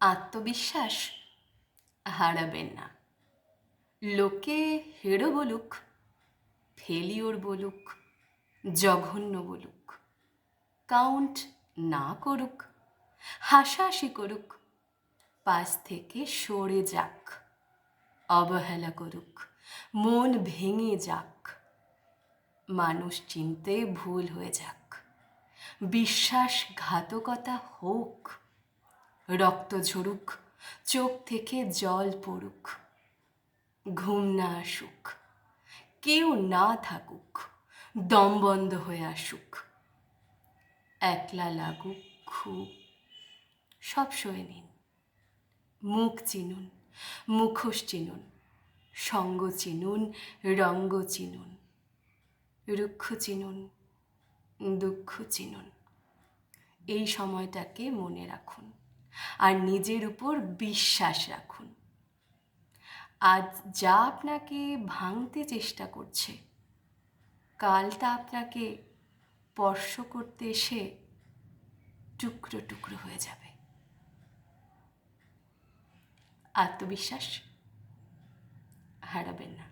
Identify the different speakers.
Speaker 1: আত্মবিশ্বাস হারাবেন না। লোকে হেরো বলুক, ফেলিওর বলুক, জঘন্য বলুক, কাউন্ট না করুক, হাসাহাসি করুক, পাশ থেকে সরে যাক, অবহেলা করুক, মন ভেঙে যাক, মানুষ চিনতে ভুল হয়ে যাক, বিশ্বাসঘাতকতা হোক। রক্ত ঝরুক, চোখ থেকে জল পড়ুক, ঘুম না আসুক, কেউ না থাকুক, দম বন্ধ হয়ে আসুক, একলা লাগুক খুব। সব সয়ে নিন, মুখ চিনুন, মুখোশ চিনুন, সঙ্গ চিনুন, রঙ্গ চিনুন, রুক্ষ চিনুন, দুঃখ চিনুন। এই সময়টাকে মনে রাখুন। আর নিজের উপর বিশ্বাস রাখুন। আজ যা আপনাকে ভাঙতে চেষ্টা করছে, কাল তা আপনাকে স্পর্শ করতে এসে টুকরো টুকরো হয়ে যাবে। আত্মবিশ্বাস হারাবেন না।